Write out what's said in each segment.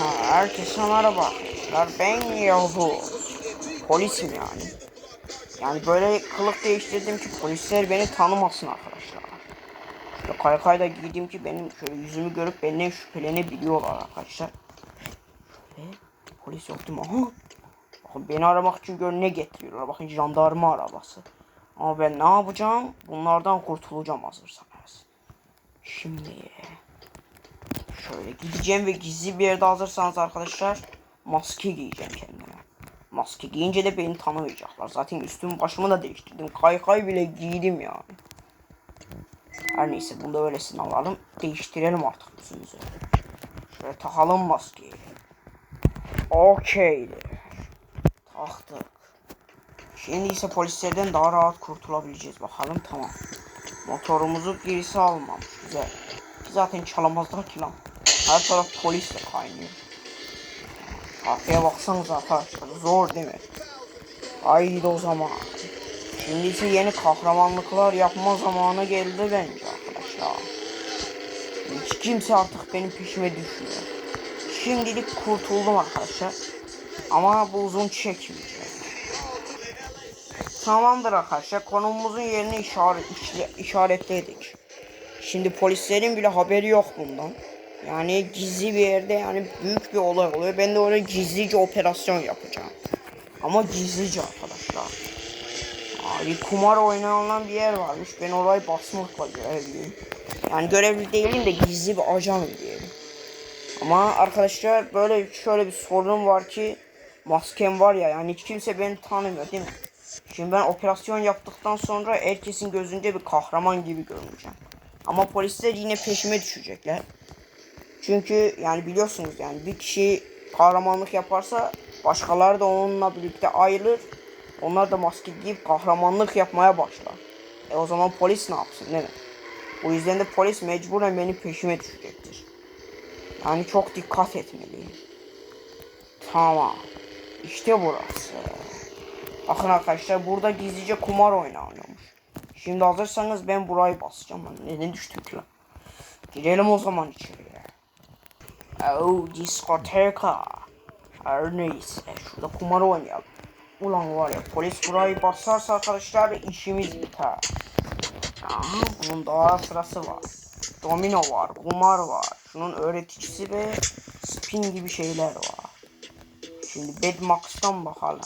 Herkese merhaba. Ben Yahu. Polisim yani. Yani böyle kılık değiştirdim ki polisler beni tanımasın arkadaşlar. Şöyle kaykayda giydim ki benim şöyle yüzümü görüp benden şüphelenebiliyorlar arkadaşlar. Ve polis yok değil mi? Aha. Bakın beni aramak için gör ne getiriyorlar. Bakın jandarma arabası. Ama ben ne yapacağım? Bunlardan kurtulacağım hazırsanız. Şimdi Şöyle gideceğim ve gizli bir yerde hazırsanız arkadaşlar maske giyeceğim kendime. Maske giyince de beni tanımayacaklar. Zaten üstümü başımı da değiştirdim. Kaykay bile giydim yani. Her neyse bunu da öylesine alalım. Değiştirelim artık yüzümüzü. Şöyle takalım maskeyi. Okeydir. Taktık. Şimdi ise polislerden daha rahat kurtulabileceğiz. Bakalım tamam. Motorumuzu gerisi almamış. Güzel. Zaten çalamazlar ki lan. Her taraf polisle kaynıyor. Arkaya baksanıza arkadaşlar. Zor değil mi? Haydi o zaman. Şimdi yeni kahramanlıklar yapma zamanı geldi bence arkadaşlar. Hiç kimse artık benim peşime düşmüyor. Şimdilik kurtuldum arkadaşlar. Ama bu uzun çekmeyecek. Tamamdır arkadaşlar. Konumumuzun yerini işaret, işaretledik. Şimdi polislerin bile haberi yok bundan. Yani gizli bir yerde yani büyük bir olay oluyor. Ben de oraya gizlice operasyon yapacağım. Ama gizlice arkadaşlar. Aa, bir kumar oynanan bir yer varmış. Ben orayı basmakla görevliyim. Yani görevli değilim de gizli bir ajanım diyelim. Ama arkadaşlar böyle şöyle bir sorun var ki maskem var ya yani hiç kimse beni tanımıyor değil mi? Şimdi ben operasyon yaptıktan sonra herkesin gözünde bir kahraman gibi görüneceğim. Ama polisler yine peşime düşecekler. Çünkü yani biliyorsunuz yani bir kişi kahramanlık yaparsa başkaları da onunla birlikte ayrılır. Onlar da maske giyip kahramanlık yapmaya başlar. E o zaman polis ne yapsın değil mi? Bu yüzden de polis mecburen benim peşime düşecektir. Yani çok dikkat etmeliyim. Tamam. İşte burası. Bakın arkadaşlar burada gizlice kumar oynanıyormuş. Şimdi hazırsanız ben burayı basacağım. Lan Neden düştüm ki lan? Girelim o zaman içeriye. Oh diskoteka. Her neyse şurada kumar oynayalım. Ulan var ya polis burayı basarsa arkadaşlar işimiz biter. Aha, bunun daha sırası var. Domino var, kumar var. Şunun öğreticisi ve spin gibi şeyler var. Şimdi Bedmax'tan bakalım.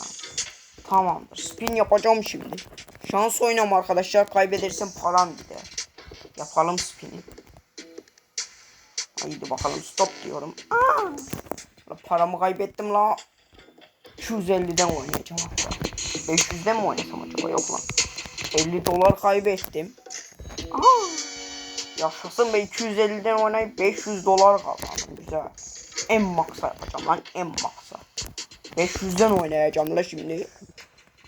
Tamamdır. Spin yapacağım şimdi. Şans oynama arkadaşlar. Kaybedersem param gider. Yapalım spin'i. Haydi bakalım stop diyorum. Aa! Paramı kaybettim la. 250'den oynayacağım hatta. 500'den mi oynasam acaba? Yok lan. 50 dolar kaybettim. Aa! Yaşasın be 250'den oynayıp 500 dolar kazandım. Güzel. En maksa yapacağım lan en maksa. 500'den oynayacağım la şimdi.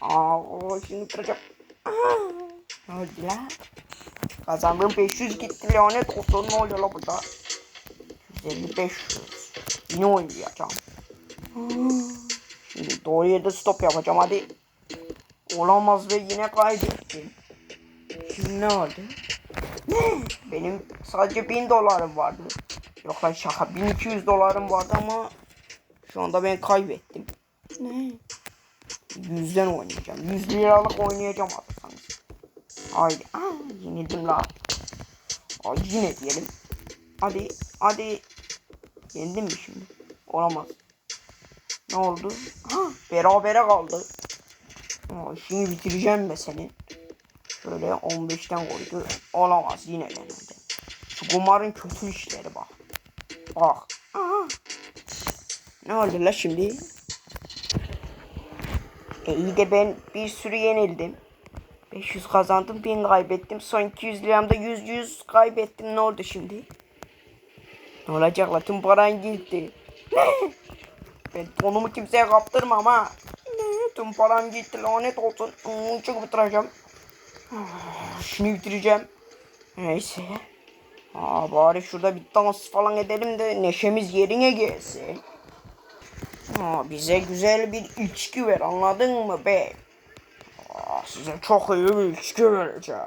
Aa, şimdi kıracağım. Aa, ne oldu la? Kazandığım 500 gitti lanet olsun ne oluyor la burada? 150 500. Yine oynayacağım. Şimdi doğru yerde stop yapacağım hadi. Olamaz ve yine kaybettim. Şimdi ne oldu? Ne? Benim sadece 1000 dolarım vardı. Yok lan şaka 1200 dolarım vardı ama şu anda ben kaybettim. Ne? Yüzden oynayacağım. 100 liralık oynayacağım hazırsanız. Haydi. Aa, yenildim la. Ay yine diyelim. Hadi. Hadi. Yendim mi şimdi? Olamaz. Ne oldu? Ha, berabere kaldı. Aa, şimdi bitireceğim be seni. Şöyle 15'ten koydu. Olamaz yine yenildi. Şu kumarın kötü işleri bak. Bak. Aha. Ne oldu la şimdi? E iyi de ben bir sürü yenildim. 500 kazandım, 1000 kaybettim. Son 200 liramda 100 100 kaybettim. Ne oldu şimdi? Ne olacak la? Tüm paran gitti. Ben tonumu kimseye kaptırmam ha. Tüm param gitti. Lanet olsun. Hmm, Çok bitireceğim. Ah, Şunu bitireceğim. Neyse. Aa, bari şurada bir dans falan edelim de neşemiz yerine gelsin. Aa, bize güzel bir içki ver anladın mı be? Aa, size çok iyi bir içki vereceğim.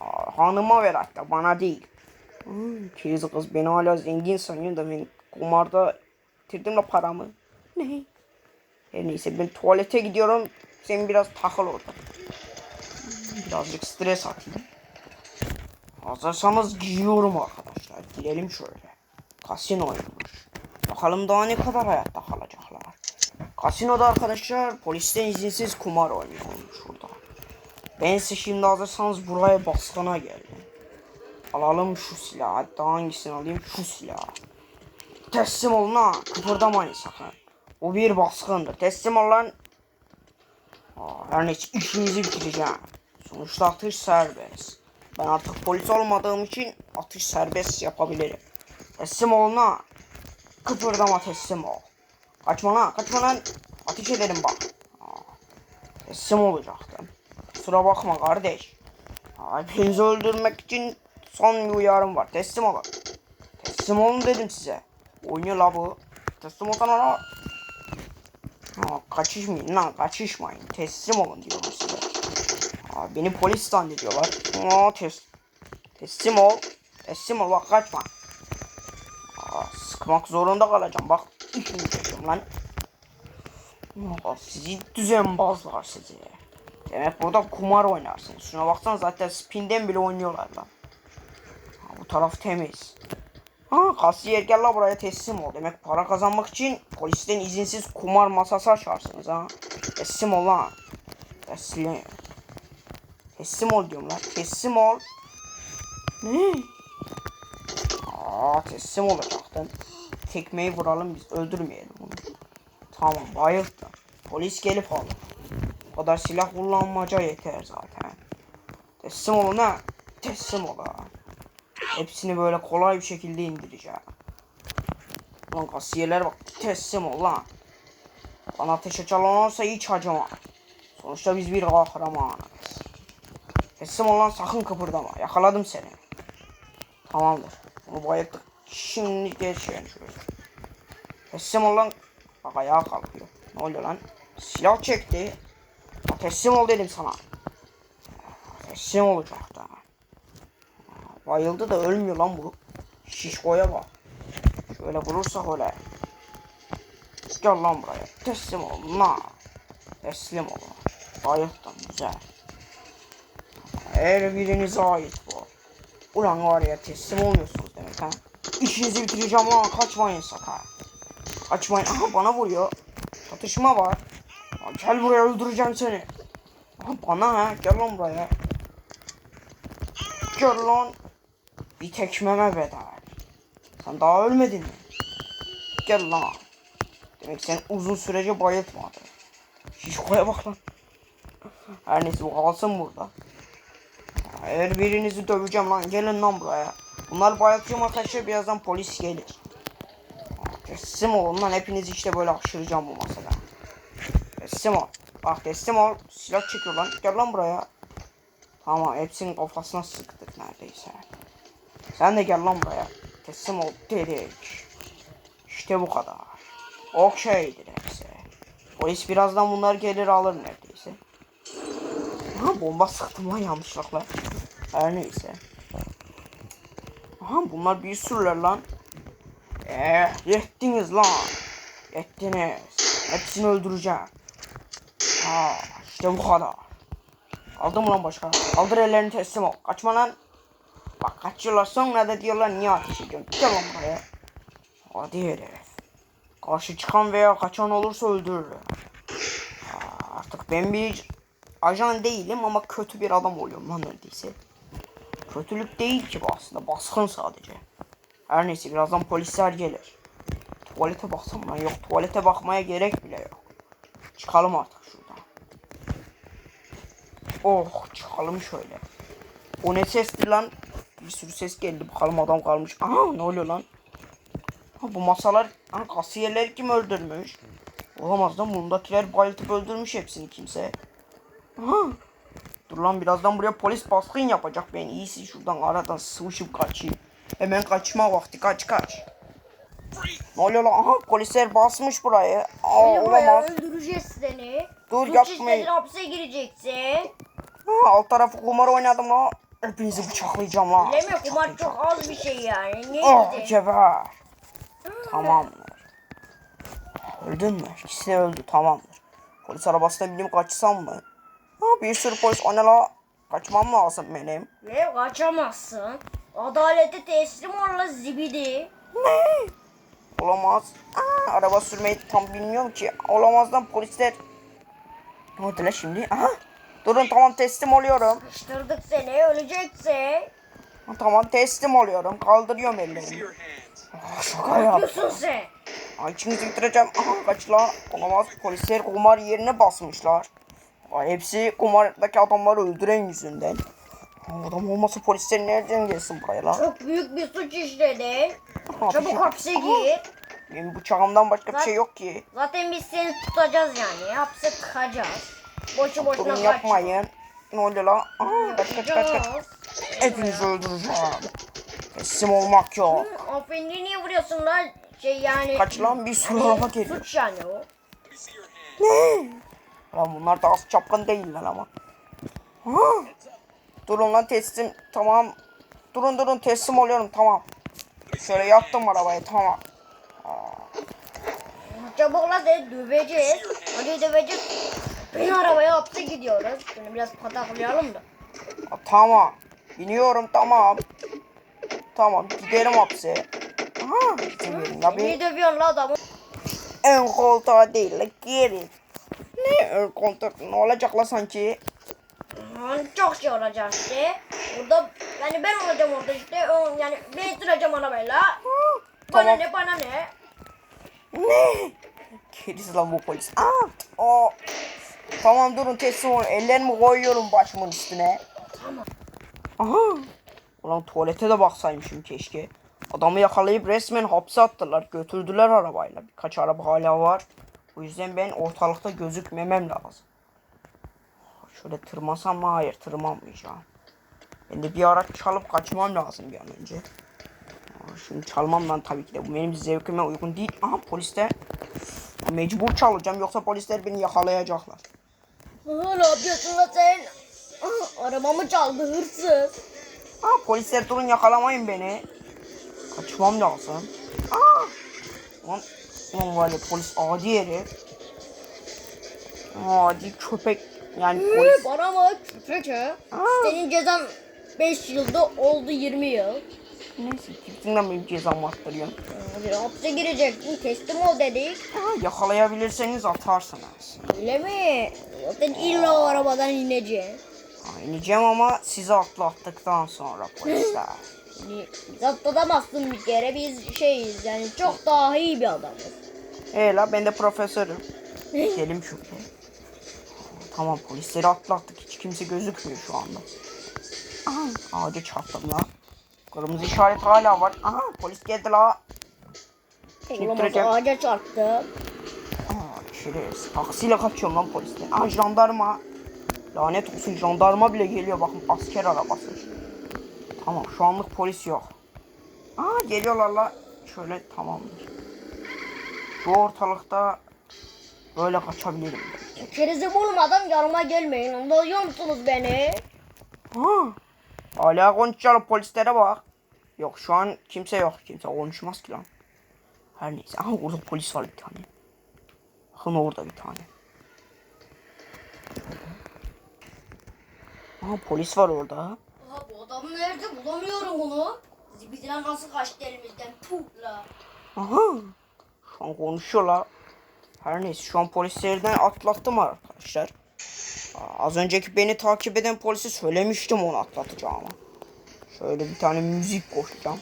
Aa, hanıma ver hatta bana değil. Hmm, Kız beni hala zengin sanıyor da ben Kumarda bitirdim de paramı. Ne? Her neyse ben tuvalete gidiyorum. Sen biraz takıl orada. Birazcık stres atayım. Hazırsanız giyiyorum arkadaşlar. Girelim şöyle. Kasinoymuş. Bakalım daha ne kadar hayatta kalacaklar. Kasinoda arkadaşlar polisten izinsiz kumar oynuyormuş burada. Ben size şimdi hazırsanız buraya baskına geldim. Alalım şu silahı. Hatta hangisini alayım? Şu silahı. Teslim olun ha. Kıpırdamayın sakın. Bu bir baskındır. Teslim ol lan. Her neyse işinizi bitireceğim. Sonuçta atış serbest. Ben artık polis olmadığım için atış serbest yapabilirim. Teslim olun ha. Kıpırdama teslim ol. Kaçma lan kaçma lan. Ateş ederim bak. Teslim olacaktım. Kusura bakma kardeş. Hepinizi öldürmek için son bir uyarım var. Teslim olun. Teslim olun dedim size. Oynuyor la bu. Teslim olsana la. Ha, kaçışmayın lan kaçışmayın. Teslim olun diyorum size. Aa, beni polis zannediyorlar. Aa, tes teslim ol. Teslim ol bak kaçma. Aa, sıkmak zorunda kalacağım bak. İşini çekiyorum lan. Aa, sizi düzenbazlar sizi. Demek burada kumar oynarsınız. Şuna baksan zaten spinden bile oynuyorlar lan. Taraf temiz. Ha kasiyer gel la buraya teslim ol. Demek para kazanmak için polisten izinsiz kumar masası açarsınız ha. Teslim ol lan. Teslim. Teslim ol diyorum lan. Teslim ol. Ne? Aa teslim olacaktın. Tekmeyi vuralım biz öldürmeyelim onu. Tamam bayıldı. Polis gelip alır. O kadar silah kullanmaca yeter zaten. Teslim olun ha. Teslim ol ha. Hepsini böyle kolay bir şekilde indireceğim. Lan kasiyerler bak teslim ol lan. Bana ateş açan olursa hiç acıma. Sonuçta biz bir kahramanız. Teslim ol lan sakın kıpırdama. Yakaladım seni. Tamamdır. Bunu bayılttık. Şimdi geçelim şöyle. Teslim ol lan. Bak ayağa kalkıyor. Ne oluyor lan? Silah çekti. Teslim ol dedim sana. Teslim olacak da. Bayıldı da ölmüyor lan bu. Şişkoya bak. Şöyle vurursak öyle. Gel lan buraya. Teslim ol lan. Teslim ol. Bayıldım güzel. Her birinize ait bu. Ulan var ya teslim olmuyorsunuz demek ha. İşinizi bitireceğim lan kaçmayın sakın. Kaçmayın. Aha bana vuruyor. Çatışma var. Lan Gel buraya öldüreceğim seni. Aha bana ha gel lan buraya. Gel lan. Bir tekmeme bedel. Sen daha ölmedin mi? Gel lan. Demek sen uzun sürece bayıltmadı. Şişkoya bak lan. Her neyse bu kalsın burada. Her birinizi döveceğim lan. Gelin lan buraya. Bunlar bayıltıyorum arkadaşlar. Birazdan polis gelir. Teslim olun lan. Hepinizi işte böyle aşıracağım bu masada. Teslim ol. Bak teslim ol. Silah çekiyor lan. Gel lan buraya. Tamam hepsinin kafasına sıktık neredeyse. Sen de gel lan buraya. Teslim ol dedik. İşte bu kadar. Okşaydır hepsi. Polis birazdan bunlar gelir alır neredeyse. Ha bomba sıktım lan yanlışlıkla. Her neyse. Aha bunlar bir sürüler lan. Eh yettiniz lan. Yettiniz. Hepsini öldüreceğim. Ha işte bu kadar. Aldım lan başka. Kaldır ellerini teslim ol. Kaçma lan. Bak kaçıyorlar sonra da diyorlar niye ateş ediyorsun. Gel lan buraya. Hadi herif. Karşı çıkan veya kaçan olursa öldürürüm. Aa, Artık ben bir ajan değilim ama kötü bir adam oluyorum lan neredeyse. Kötülük değil ki bu aslında baskın sadece. Her neyse birazdan polisler gelir. Tuvalete baksam lan yok tuvalete bakmaya gerek bile yok. Çıkalım artık şuradan. Oh çıkalım şöyle. O ne sesti lan? Bir sürü ses geldi bakalım adam kalmış. Aha ne oluyor lan? Ha, bu masalar ha, kasiyerleri kim öldürmüş? Olamaz lan bundakiler bayıltıp öldürmüş hepsini kimse. Aha. Dur lan birazdan buraya polis baskın yapacak ben iyisi şuradan aradan sıvışıp kaçayım. Hemen kaçma vakti kaç kaç. Ne oluyor lan? Aha polisler basmış burayı. Aa, Seni olamaz. öldüreceğiz seni. Dur, Suç yapmayın. işledin, hapse gireceksin. Ha, alt tarafı kumar oynadım lan. Hepinizi bıçaklayacağım mi? Kumar Bıçaklayacağım. çok az bir şey yani. Ne Oh geber. Tamamdır. Öldün mü? İkisi de öldü. Tamamdır. Polis arabasına binip kaçsam mı? Ha bir sürü polis. O ne la? Kaçmam lazım benim. Ve kaçamazsın. Adalete teslim ol la zibidi. Olamaz. Aa, araba sürmeyi tam bilmiyorum ki. Olamaz lan polisler. Ne oldu la şimdi? Aha. Durun tamam teslim oluyorum. Sıkıştırdık seni öleceksin. Tamam teslim oluyorum. Kaldırıyorum ellerimi. Ah, şaka Ne yap. yapıyorsun sen? Ay içinizi bitireceğim. Aha kaç la. Olamaz. Polisler kumar yerine basmışlar. Ay, hepsi kumardaki adamları öldüren yüzünden. Aa, Adam olmasa polisler nereden gelsin buraya la? Çok büyük bir suç işledin. Çabuk bir- hapse gir. Benim bıçağımdan başka bir şey yok ki. Zaten biz seni tutacağız yani. Hapse tıkacağız. Boşu boşuna kaçma. yapmayın. Ne oluyor la? Aa, kaç kaç kaç kaç. Hepinizi öldüreceğim. Teslim olmak yok. Hanımefendi niye vuruyorsun lan? Şey yani... Kaç lan bir sürü Hani araba geliyor. Suç yani o. Hands. Lan bunlar da az çapkın değiller ama. Ha? Durun lan teslim tamam. Durun durun teslim oluyorum tamam. Şöyle yattım arabaya tamam. Çabuk lan seni döveceğiz. Hadi döveceğiz. Bin arabaya hapse gidiyoruz. Şunu biraz pataklayalım da. Tamam. Biniyorum tamam. Tamam gidelim hapse. Ha, izin verin ya Niye dövüyorsun la adamı? ön koltuğa değil la geri. Ne ön koltuk ne olacak la sanki? Aman çok şey olacak işte. Burada yani ben olacağım orada işte. Yani ben ittireceğim arabayla. Bana Tamam. ne bana ne. Ne? Gerisi lan bu polis. Aa, o. Tamam durun teslim olun. Ellerimi koyuyorum başımın üstüne. Aha. Ulan tuvalete de baksaymışım keşke. Adamı yakalayıp resmen hapse attılar. Götürdüler arabayla. Birkaç araba hala var. O yüzden ben ortalıkta gözükmemem lazım. Şöyle tırmasam mı? Hayır tırmanmayacağım. Ben de bir araç çalıp kaçmam lazım bir an önce. Şimdi çalmam lan tabii ki de. Bu benim zevkime uygun değil. Aha polisler. Mecbur çalacağım yoksa polisler beni yakalayacaklar. Ne yapıyorsun la sen? Aa, arabamı çaldı hırsız. Aa polisler durun yakalamayın beni. Kaçmam lazım. Aa! Lan, lan var ya polis adi herif. Adi köpek. Yani Ee, polis. bana bak köpek ha. Aa. Senin cezan 5 yılda oldu 20 yıl. Neyse kimsinden benim cezamı attırıyorsun. Hadi hapse girecektin teslim ol dedik. Aa, yakalayabilirseniz atarsınız. Öyle mi? Zaten illa o arabadan ineceksin. Aa, ineceğim ama sizi atlattıktan sonra polisler. Yani biz atlatamazsın bir kere biz şeyiz yani çok daha iyi bir adamız. Ee la ben de profesörüm. Gidelim. Aa, Tamam polisleri atlattık. Hiç kimse gözükmüyor şu anda. Aha ağaca çarptım la. Kırmızı işaret hala var. Aha polis geldi la. Olamaz Yıktıracak. ağaca çarptı. Aa şerefsiz. Taksiyle kaçıyorum lan polisten. Aa jandarma. Lanet olsun jandarma bile geliyor bakın asker arabası. Tamam şu anlık polis yok. Aa geliyorlar la. Şöyle tamamdır. Şu ortalıkta böyle kaçabilirim. Kerizi bulmadan yanıma gelmeyin. Anlıyor musunuz beni? Ha. Hala konuşalım polislere bak. Yok şu an kimse yok. Kimse konuşmaz ki lan. Her neyse. Aha orada polis var bir tane. Bakın orada bir tane. Aha polis var orada. Aa, bu adam nerede? Bulamıyorum bunu. Zibidiler nasıl kaçtı elimizden? Puh la. Aha. Şu an konuşuyorlar. Her neyse şu an polislerden atlattım arkadaşlar. Az önceki beni takip eden polisi söylemiştim onu atlatacağımı. Şöyle bir tane müzik koşacağım.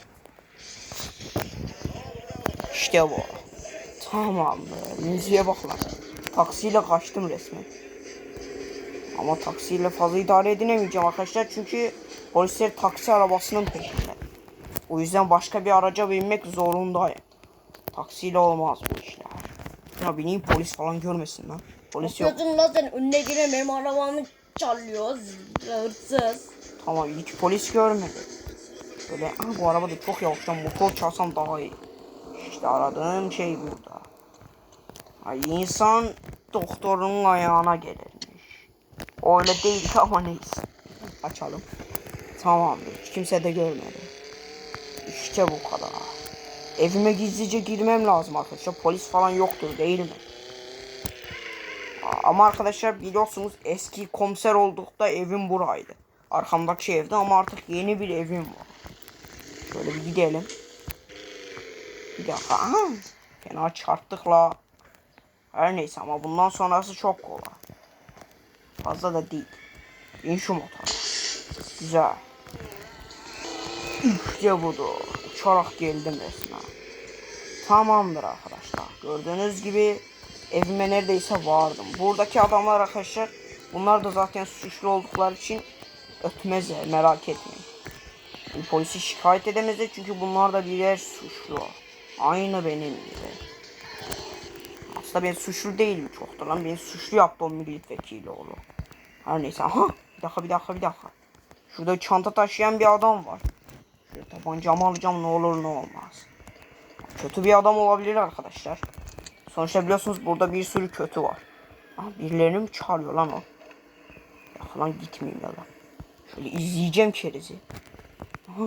İşte bu. Tamam be. Müziğe bak lan. Taksiyle kaçtım resmen. Ama taksiyle fazla idare edinemeyeceğim arkadaşlar çünkü polisler taksi arabasının peşinde. O yüzden başka bir araca binmek zorundayım. Taksiyle olmaz bu işler. Ya bineyim polis falan görmesin lan. Polis yok. Yapıyorsun la sen önüne giren benim arabamı çalıyor. Hırsız. Tamam hiç polis görmedi. Böyle ha, bu araba da çok yavaştan motor çalsam daha iyi. İşte aradığım şey burada. Ay insan doktorun ayağına gelirmiş. Öyle değil ama neyse. Açalım. Tamamdır. Hiç kimse de görmedi. İşte bu kadar. Evime gizlice girmem lazım arkadaşlar. Polis falan yoktur değil mi? Ama arkadaşlar biliyorsunuz eski komiser oldukta evim buraydı. Arkamdaki evde ama artık yeni bir evim var. Şöyle bir gidelim. Bir dakika. Aha. Fena çarptık la. Her neyse ama bundan sonrası çok kolay. Fazla da değil. Bin şu motora. Güzel. İşte budur. Uçarak geldim resmen. Tamamdır arkadaşlar. Gördüğünüz gibi evime neredeyse vardım. Buradaki adamlar arkadaşlar bunlar da zaten suçlu oldukları için ötmezler merak etmeyin. Bu polisi şikayet edemezler çünkü bunlar da birer suçlu. Aynı benim gibi. Aslında ben suçlu değilim çoktur lan. Beni suçlu yaptı o milletvekili oğlu. Her neyse. Aha. Bir dakika bir dakika bir dakika. Şurada çanta taşıyan bir adam var. Şöyle tabancamı alacağım ne olur ne olmaz. Kötü bir adam olabilir arkadaşlar. Sonuçta biliyorsunuz burada bir sürü kötü var. Aha, birilerini mi çağırıyor lan o? Ya lan gitmeyeyim ya lan. Şöyle izleyeceğim kerizi. Aa,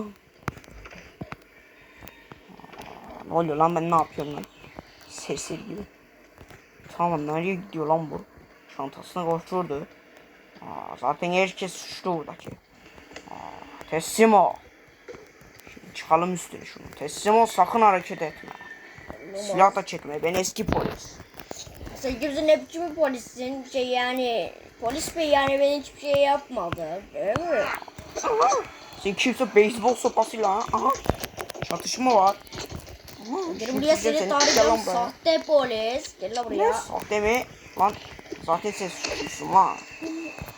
Ne oluyor lan ben ne yapıyorum lan? Serseri gibi. Tamam nereye gidiyor lan bu? Çantasına koşturdu. Aa, zaten herkes suçlu buradaki. Aa, teslim ol. Şimdi çıkalım üstüne şunu. Teslim ol sakın hareket etme. Silah da çekme ben eski polis. Sen kimsin ne biçim polissin? Şey yani polis bey yani ben hiçbir şey yapmadı. Değil mi? Sen kimse beyzbol sopasıyla ha? Aha. Çatışma var. Gel buraya seni tarayacağım sahte polis. Gel lan Ne buraya. sahte mi? Lan zaten sen suçlusun lan.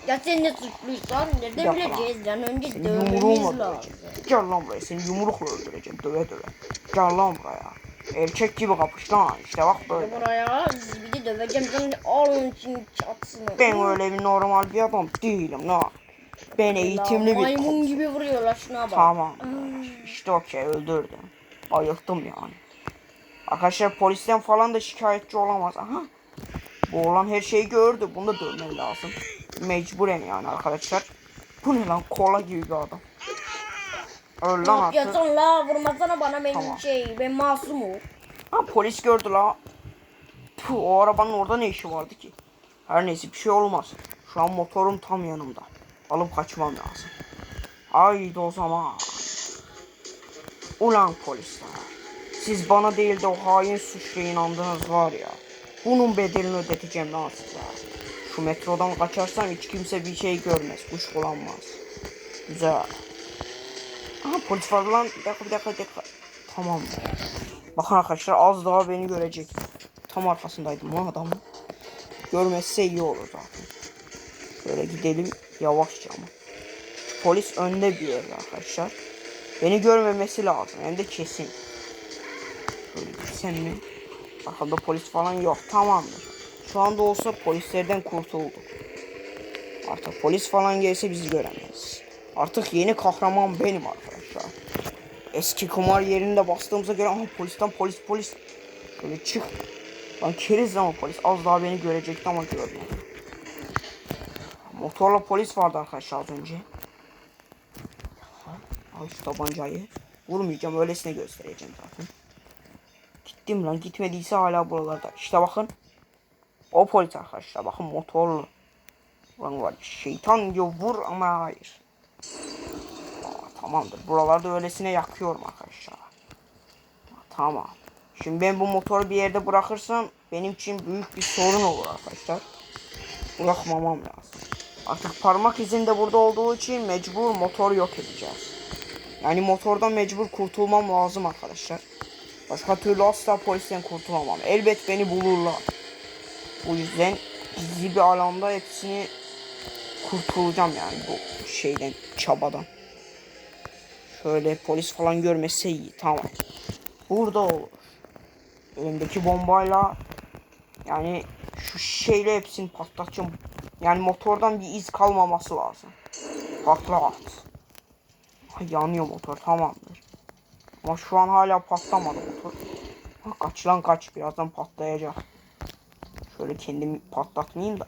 Ya sen ne suçluysan lan. bileceğiz lan önce dövmemiz lazım. Gel lan buraya seni yumrukla öldüreceğim döve döve. Gel lan buraya. Erkek gibi kapış lan işte bak böyle. buraya bir de döveceğim sen alın için çatsın. Ben öyle bir normal bir adam değilim lan. Ben eğitimli bir Maymun gibi vuruyorlar şuna bak. Tamam. İşte okey öldürdüm. Ayılttım yani. Arkadaşlar polisten falan da şikayetçi olamaz. Aha. Bu olan her şeyi gördü. Bunu da dövmem lazım. Mecburen yani arkadaşlar. Bu ne lan kola gibi bir adam. Öl lan artık. yapıyorsun la vurmasana bana benim Tamam. şey ben masumum. Ha polis gördü la. Puh, o arabanın orada ne işi vardı ki? Her neyse bir şey olmaz. Şu an motorum tam yanımda. Alıp kaçmam lazım. Haydi o zaman. Ulan polisler. Siz bana değil de o hain suçluya inandınız var ya. Bunun bedelini ödeteceğim lan size. Şu metrodan kaçarsam hiç kimse bir şey görmez. Kuş kullanmaz. Güzel. Aha polis var lan. Bir dakika bir dakika bir dakika. Tamam. Bakın arkadaşlar az daha beni görecek. Tam arkasındaydım lan adamın. Görmezse iyi olur zaten. Şöyle gidelim yavaşça ama. Polis önde bir yerde arkadaşlar. Beni görmemesi lazım hem de kesin. Gitsem mi? Arkamda polis falan yok. Tamamdır. Şu anda olsa polislerden kurtulduk. Artık polis falan gelse bizi göremez. Artık yeni kahraman benim arkadaşlar. Eski kumar yerinde bastığımıza göre ama polisten polis polis. Şöyle çık. Lan keriz ama polis az daha beni görecekti ama görmedi. Motorla polis vardı arkadaşlar az önce. Al şu tabancayı. Vurmayacağım öylesine göstereceğim zaten. Gittim lan gitmediyse hala buralarda. İşte bakın. O polis arkadaşlar bakın motorlu. Lan var şeytan diyor vur ama hayır. Tamamdır. Buralarda öylesine yakıyorum arkadaşlar. Tamam. Şimdi ben bu motoru bir yerde bırakırsam benim için büyük bir sorun olur arkadaşlar. Bırakmamam lazım. Artık parmak izim de burada olduğu için mecbur motor yok edeceğiz. Yani motordan mecbur kurtulmam lazım arkadaşlar. Başka türlü asla polisten kurtulamam. Elbet beni bulurlar. Bu yüzden gizli bir alanda hepsini kurtulacağım yani bu şeyden, çabadan. Şöyle polis falan görmese iyi. Tamam. Burada olur. Elimdeki bombayla yani şu şeyle hepsini patlatacağım. Yani motordan bir iz kalmaması lazım. Patlat. Ay, yanıyor motor tamamdır. Ama şu an hala patlamadı motor. Ha, kaç lan kaç birazdan patlayacak. Şöyle kendimi patlatmayayım da.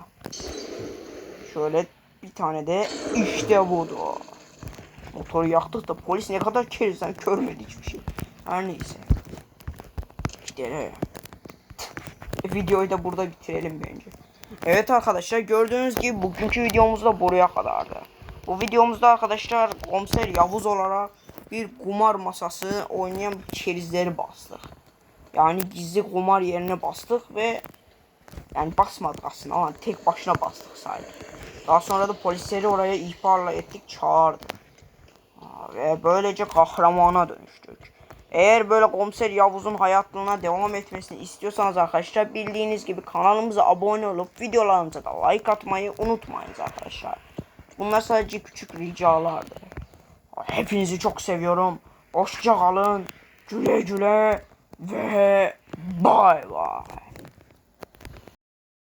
Şöyle bir tane de işte budur. Motoru yaktık da polis ne kadar kerizden görmedi hiçbir şey. Her neyse. gidelim. Videoyu da burada bitirelim bence. Evet arkadaşlar gördüğünüz gibi bugünkü videomuz da buraya kadardı. Bu videomuzda arkadaşlar komiser Yavuz olarak bir kumar masası oynayan bir çerizleri bastık. Yani gizli kumar yerine bastık ve yani basmadık aslında ama tek başına bastık sadece. Daha sonra da polisleri oraya ihbarla ettik çağırdık. Ve böylece kahramana dönüştük. Eğer böyle komiser Yavuz'un hayatlığına devam etmesini istiyorsanız arkadaşlar bildiğiniz gibi kanalımıza abone olup videolarımıza da like atmayı unutmayınız arkadaşlar. Bunlar sadece küçük ricalardı. Hepinizi çok seviyorum. Hoşça kalın. Güle güle ve bay bay.